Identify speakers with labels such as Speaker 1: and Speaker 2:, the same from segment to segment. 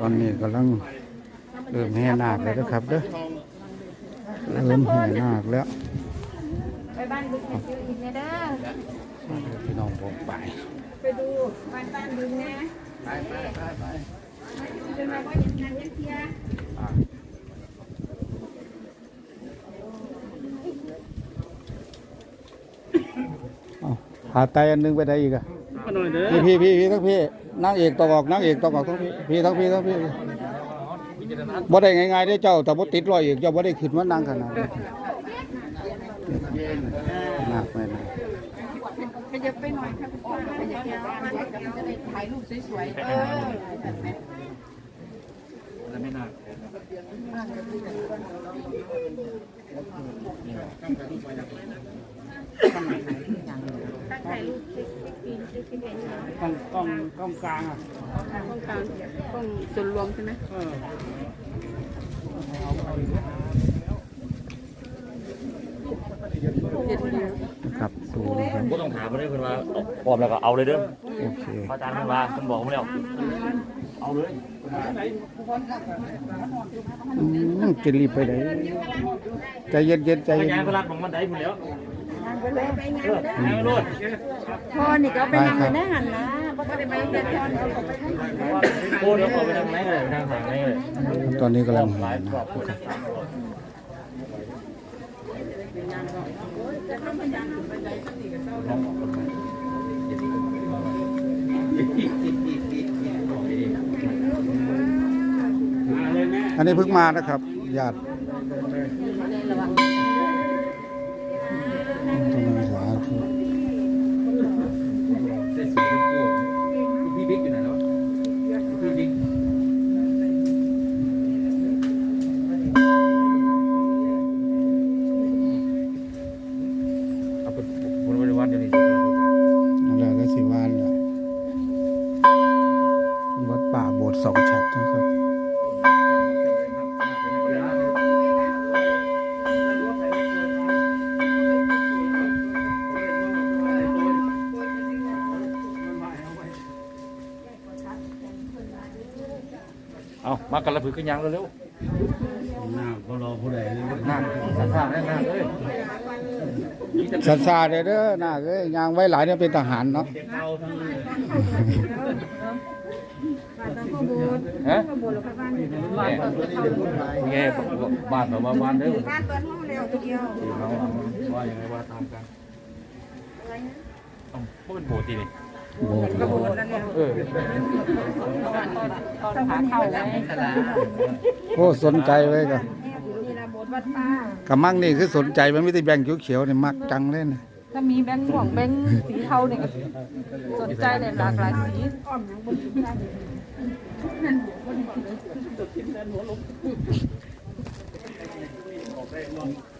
Speaker 1: ตอนนี้กำลังเริ่มแห่นาคแล้วนะครับเด้อเริ่มแห่นาคแล้ว
Speaker 2: ไปบ้านบึงไปซื้ออีกนะเด้อ
Speaker 1: พี่น้องผมไป
Speaker 2: ไปดูบ้านบ้านบึงนะไปไปไปไปจะมาว่าอย่างนั้นยังเทีย
Speaker 1: เอาหาไตอันหนึงไปได้อีกอะ
Speaker 3: มาหน่อยเด้อ
Speaker 1: พี่พี่พี่พี่ทั้งพี่ นางเอกตองออกนางเอกตองออกทั้งพี่ทั้งพี่ทั้งพี่บ่ได้ง่ายๆได้เจ้าแต่บ่ติดรอยเอกเจ้าบ่ได้ขึ้นมานั่งขนาดนี้นาคแม่นาค
Speaker 2: ขยับไปหน่อยครับคุณป้าขยับไปบ้านจะได้ถ่ายรูปสวยๆเออ
Speaker 3: แล้วไม่น่า
Speaker 2: ถ้าถ่ายรูป คลิปคลิปคลิปคลิปเอง
Speaker 3: กล้องกล้องกล้องกลางอะ
Speaker 2: ต้องการต้องส่วนรวมใช่ไหม
Speaker 3: เออ
Speaker 2: เจ็ดเดียว
Speaker 1: นะครับดูนะครับ
Speaker 4: ก็ต้องถามมาด้วยคุณว่าพร้อมแล้วก็เอาเลยเด้อ
Speaker 1: โอเค
Speaker 4: พระอาจารย์คุณว่าคุณบอกผมแล้วเอาเลย
Speaker 1: อืมจะรีบไปไหนใจเย็นๆใจ
Speaker 4: พ
Speaker 1: เย็
Speaker 4: ยาน
Speaker 1: น
Speaker 4: ก็รัดของมันได้คุณแล้ว
Speaker 2: ไปเลยไปงาน
Speaker 4: เออ
Speaker 2: เลย
Speaker 4: ให้มันรวด
Speaker 2: พ่อนี่ก็ไปนั่งอยู่ในหันนะพ่อได้ไปเรียนพ่อเอาไปทำงน
Speaker 4: โคตรแล้วพอไปทางไหนก็ได้ไปทางทางไหนก็ได้
Speaker 1: ตอนนี้กำลัง
Speaker 4: ห
Speaker 1: แห่
Speaker 4: ลาย
Speaker 1: นา
Speaker 4: อ
Speaker 1: ค
Speaker 4: บ
Speaker 3: มาเลยแม่
Speaker 1: อันนี้เพิ่งมานะครับญาติ
Speaker 3: เอา
Speaker 4: มากันละผือขึ้นยางเร็ว
Speaker 3: หน้าพอรอผู้ใดเลย
Speaker 4: ๆนั่งข้างๆนั่งๆเลย
Speaker 1: ศาสาเด้อเด้อนาคเอ้ยยางไว้หลายเนี่ยเป็นทหารเนาะ
Speaker 3: เด็กเก่าทั้ง
Speaker 4: ฮะ
Speaker 2: โบราณบ้านนี่
Speaker 4: แง่บ้านต่อมาบ้านเด้อ
Speaker 2: บ้านตัวห้องเร็วตัวเดียว
Speaker 4: เราว่ายังไงว่าตามกันต้องเป็นโบสถ์ทีนี่
Speaker 1: โบสถ์
Speaker 2: โบราณแล้ว
Speaker 4: เออ
Speaker 2: ตอนขาเข้าไว้
Speaker 1: โอ้สนใจไว้ก็
Speaker 2: นี่นะโบสถ์วัดป้ากะ
Speaker 1: มั่งนี่คือสนใจมันไม่ได้แบ่งเขียวๆเนี่ยมักจังเลยนะ
Speaker 2: ถ้ามีแบงค์ม่วงแบงค์สีเทาเนี่ยก็สนใจเลยหลากหลายสีอ้อมยังบนได้
Speaker 3: หนึ่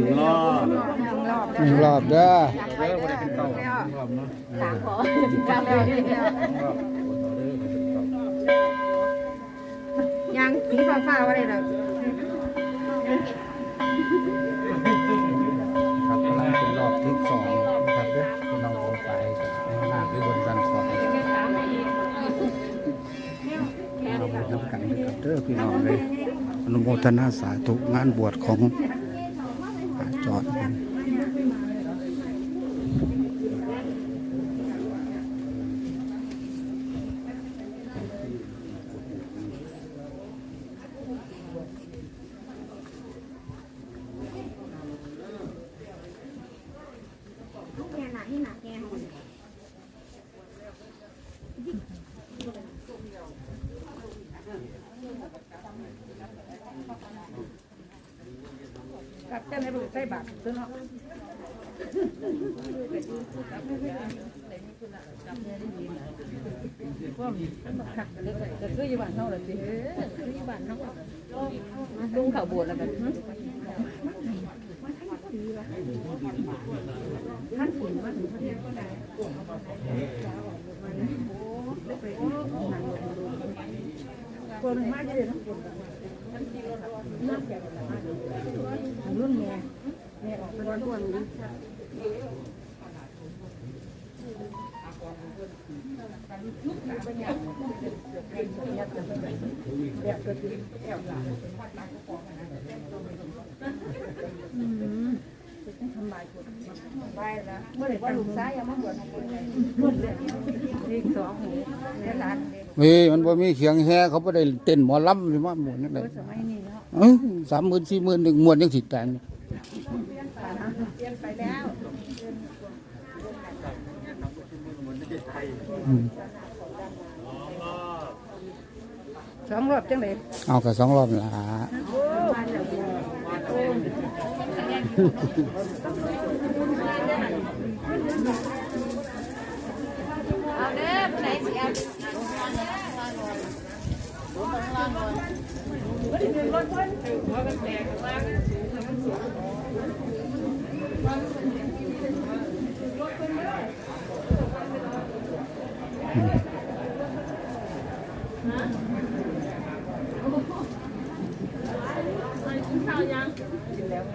Speaker 3: งรอบ
Speaker 1: หนึ่งรอบเด้อ
Speaker 2: ไปเด้อแล้วสามขอจำแล้วนี่ยังสีฟ้าฟ้าว่าอะไรล่ะ
Speaker 1: ครับ ทนาสาธุงานบวชของอาจอดเป็น
Speaker 2: กับเจ้า ในรูปใส่บาตรตัวเนาะก็คืออยู่บ้านเฮาล่ะสิเออคืออยู่บ้านเฮาลุงเขาบวชแล้วแบบท่านฝุ่นมาถึงประเทศก็ได้คนมาเยอะนะรุ่นแม่แม่ ออกเป็นอ้วนๆดิเมื่อไหร่ว่าลูกซ้ายยังมาบวชของคนเลยเลขสองหูเนี่ยหลาน
Speaker 1: มีมันบ่มีเขียงแฮเขาบ่ได้เต้นหมอลำสิมาหมดนั่นแหละ
Speaker 2: สมัยนี้เนาะ
Speaker 1: เอ้ยสามหมื่นสี่หมื่นหนึ่งมวนยังสิแต่ง
Speaker 2: เปลี่ยนไปแล้ว
Speaker 1: อืม
Speaker 2: สองรอบจังเลย
Speaker 1: เอากับสองรอบละ
Speaker 2: เอาเด้อผู้ใดสิเอา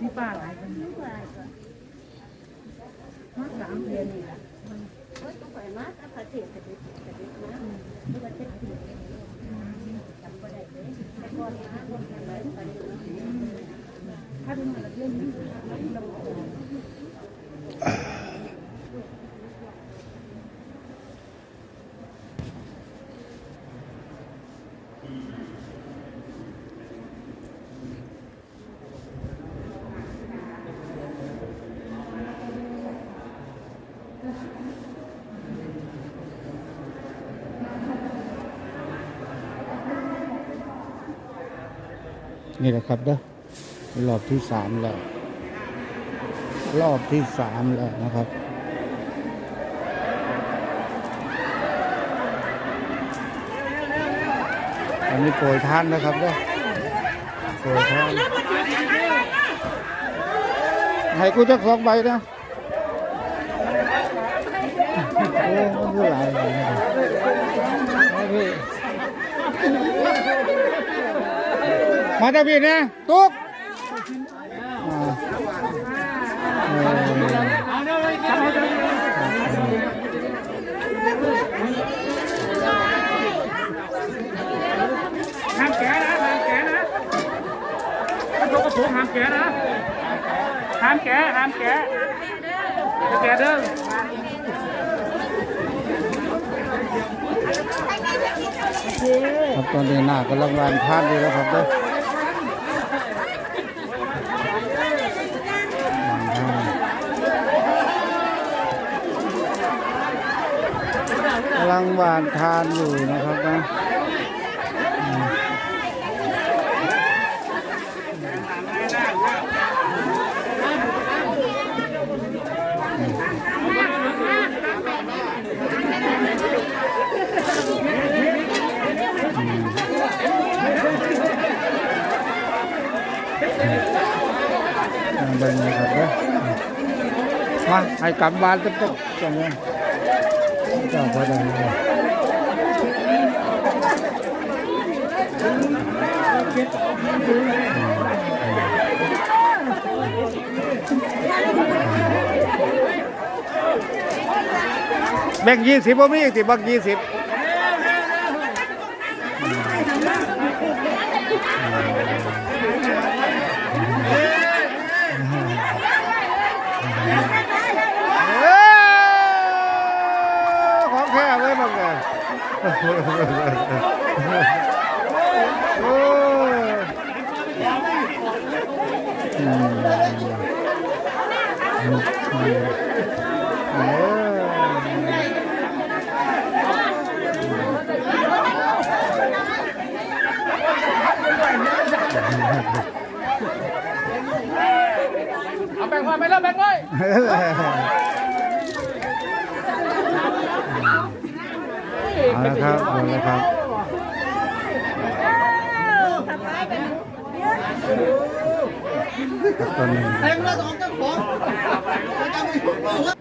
Speaker 2: ที่ป้าหลายคนมากสามเดือน นี่แหละ
Speaker 1: ครับเด้อรอบที่สามแล้ว รอบที่สามแล้วนะครับอันนี้โปรยทานนะครับเด้อโปรยทานให้กูจักสองใบนะโอ้มันคือหลายใบนะเอาพี่ มาจากพี่นะตุ๊กอ่าเออ
Speaker 3: ห้ามแกะนะห้ามแกะนะถ้าตกกระปุกห้ามแกะนะห้ามแกะห้ามแกะจะแกะเด้อ
Speaker 1: ครับตอนนี้หน้ากำลังวางพานอยู่แล้วครับเด้อ กำลังหวานทานอยู่นะครับนะอืมเบิ่งนะครับเด้อมาให้กลับบ้านจะต้องจังเลย เจ้าพอได้เลยแบ่งยี่สิบบ่มีอีกสิแบ่งยี่สิบ เอาแบ่งมาไปแล้ว
Speaker 3: แบ่งเลย
Speaker 1: เอาละครับเอาละครับ
Speaker 2: ทำไมเป็นเยอะ
Speaker 1: ตอนนี้
Speaker 5: เต็มแล้วสองเจ้าของ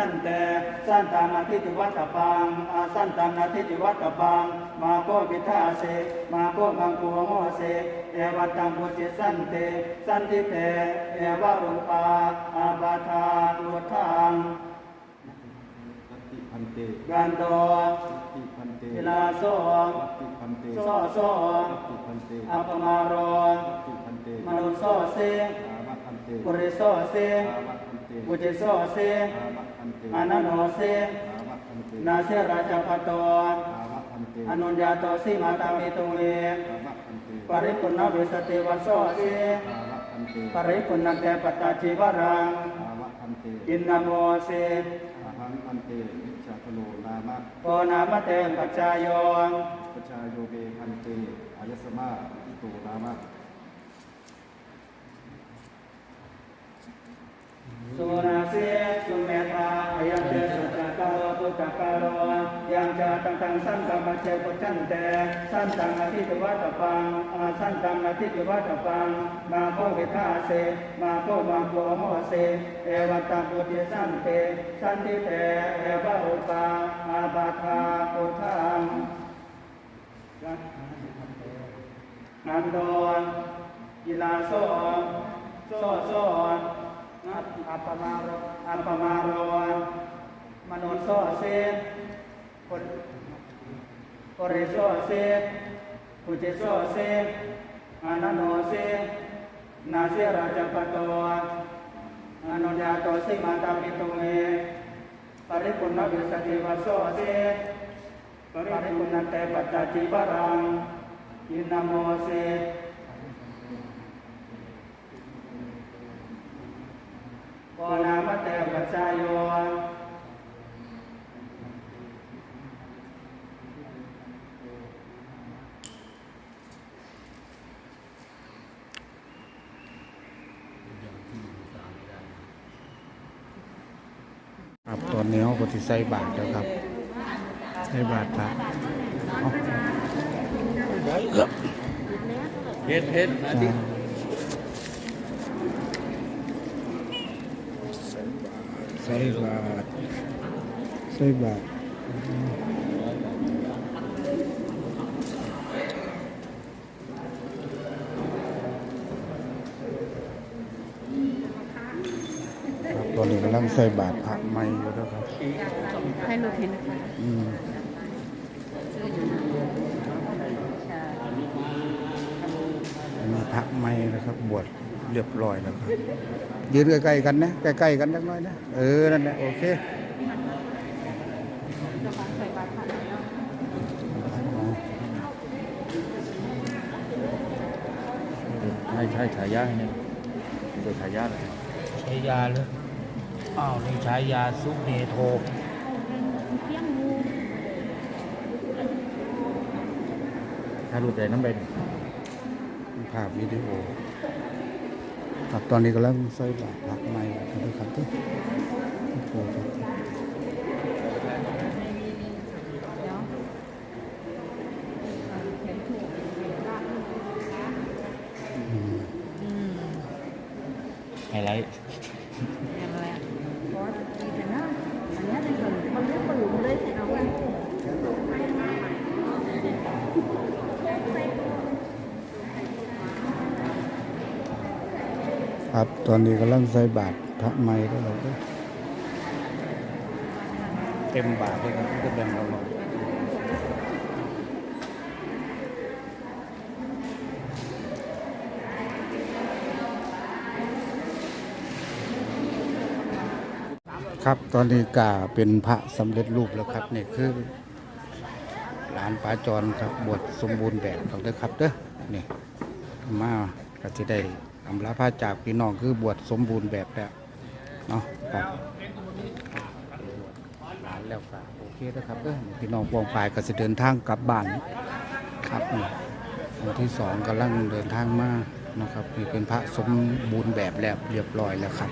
Speaker 1: เจ
Speaker 5: กจันเตสันตานาทิติวัตตปังอาสันตานาทิติวัตตปัง มาโกวิทาเสมาโกมังกัวโมเสเอวัตตังพุจิสันเต สันติเตเอวะรุปาอาบาทาตุทัง
Speaker 4: ติพันเต
Speaker 5: กันโต
Speaker 4: ติพันเต
Speaker 5: เวลาโส
Speaker 4: ติพันเต
Speaker 5: โซโซ
Speaker 4: ติพันเต
Speaker 5: อัปมาโร
Speaker 4: ติพันเต
Speaker 5: มนุโซเส
Speaker 4: อาวะพันเต
Speaker 5: ปุริโซเส
Speaker 4: อาวะพันเต
Speaker 5: ปุจิโซเส
Speaker 4: อาวะพันเต
Speaker 5: อานันโนเส
Speaker 4: อาวะพันเต
Speaker 5: นาเสราชปโต
Speaker 4: อาวะพันเต
Speaker 5: อนุญญาโตสิมาตามิตุเว
Speaker 4: อาวะพันเต
Speaker 5: ปริปุณณวิสติวัสโสเส
Speaker 4: อาวะพันเต
Speaker 5: ปริปุณณเตปตตาจิวรัง
Speaker 4: อาวะพันเต
Speaker 5: อินนาโมเส
Speaker 4: อาหังพันเตวิชาพโลนามะ
Speaker 5: โกนามเตปัจจายโย
Speaker 4: ปชาโยเกพันเตอายสมาอิโตนามะ
Speaker 5: สุนาเสสุเมธาอยันเตสุจักาโลยังจะตังตังสั้นกรรมาเจปุจันแต่สั้นตังอธิตวัตปังสั้นตังอธิตวัตปัง มาโควิทาเสมาโคมังโกโมเสเอวัตตังปุติสั้นเตสั้นติเตเอวะอุปาอาบาทาปุถังนันโดนกีฬาโซโซโซนัดอัปปมาโรอัปปมาโร มโนโซเสคนโอริโซเสปุจิโซเสอานันโนเสนาเสราจปโตอนุญาโตสิมาตาปิตุเมปริปุณณวิสติวัสโสเสปริปุณณเตปัจจจิบารังอินนโมเสปนามะเตปัจจายโย
Speaker 1: ครับต อนนี้เขาก็สิใส่บาทแล้วครับ ใส่บาทพระเอา
Speaker 3: เฮ็ดเฮ็ดอันนี้
Speaker 1: ใส่บาทใส่บาทครับตอนนี้กำลังใส่บาทพระให ม่อยู่แล้วครับ
Speaker 2: ให้หนูเห็นค่ะ
Speaker 1: อืมอันนี้พระใหม่นะครับ บวชเรียบร้อยแล้วครับ ยืนใกล้ๆกันนะใกล้ๆกันจักหน่อยนะเออนั่นแหละโอเคอ๋อ
Speaker 3: ใช่ใช่ฉายาให้เนี่ยตัวฉายาเลย
Speaker 6: ใช้ยาเลย อ้าวนี่ใช้ยาซุปเนโท
Speaker 3: ถ้ารูปใจน้ำเป็น
Speaker 1: ภาพวิดีโอครับตอนนี้กำลังใส่บาตรพักใหม่ครับครับทุกคนบอืม
Speaker 3: ไฮไลท์
Speaker 2: อย่างไรบอสดีแต่นะอันนี้เป็นคนมันเรียกปลุกเลยสิเอาไว้
Speaker 1: ครับต อนนี้กำลังใส่บาตรพระใหม่แล้วเราก็เต็มบาทเลยครับก็แบ่งเราหน่อยครับตอนนี้กาเป็นพระสำเร็จรูปแล้วครับนี่คือหลานป้าจรครับบวชสมบูรณ์แบบของเด้อครับเด้อนี่มาก็จะได้ อำลาพาจากพี่น้องคือบวชสมบูรณ์แบบแล้วเนาะครับหลานแล้วก็โอเคนะครับเด้อพี่น้องปองปลายก็จะเดินทางกลับบ้านครับวันที่สองกำลังเดินทางมานะครับนี่เป็นพระสมบูรณ์แบบแล้วเรียบร้อยแล้วครับ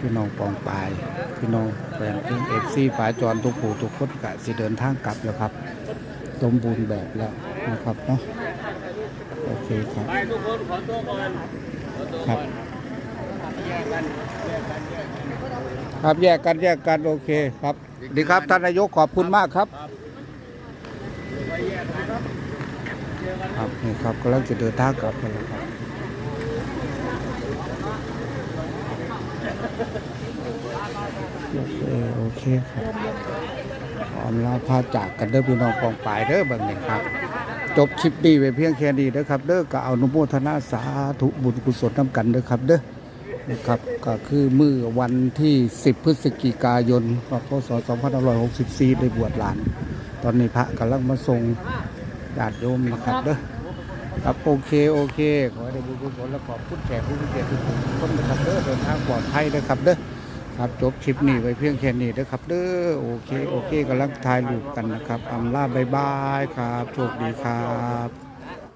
Speaker 1: พี่น้องปองปลายพี่น้องแฟนเพลงเอฟซีป๋าจรทุกผู้ทุกคนก็สิเดินทางกลับแล้วครับ สมบูรณ์แบบแล้วนะครับเนาะโอเคครับทุก คนขอตัวก่อนครับ ครับแยกกันแยกกันโอเคครับดีครับท่านนายกขอบคุณมากครับ ครับนี่ครับกำลังจะเดินทางกลับกันแล้วครับโอเคโอเคครับขออำลาพาจากกันเด้อพี่น้องกองปลายเด้อบางนี่ครับ จบคลิปนี้ไปเพียงแค่นี้เด้อครับ เด้อก็เอานุโมทนาสาธุบุญกุศลน้ำกันเด้อครับเด้อนะครับก็คือมื้อวันที่ 10 พฤศจิกายนพศ2564ได้บวชหลาน ตอนนี้พระกำลังมาส่งญาติโยมนะครับเด้อครับโอเคโอเค ขอให้ได้บุญกุศลและขอบคุณแขกผู้มีเกียรติทุกคนนะครับเด้อเดินทางปลอดภัยนะครับเด้อ ครับจบคลิปนี้ไว้เพียงแค่นี้นะครับเด้อโอเคโอเคกำลังถ่ายรูปกันนะครับอำลาบายบายครับโชคดีครับ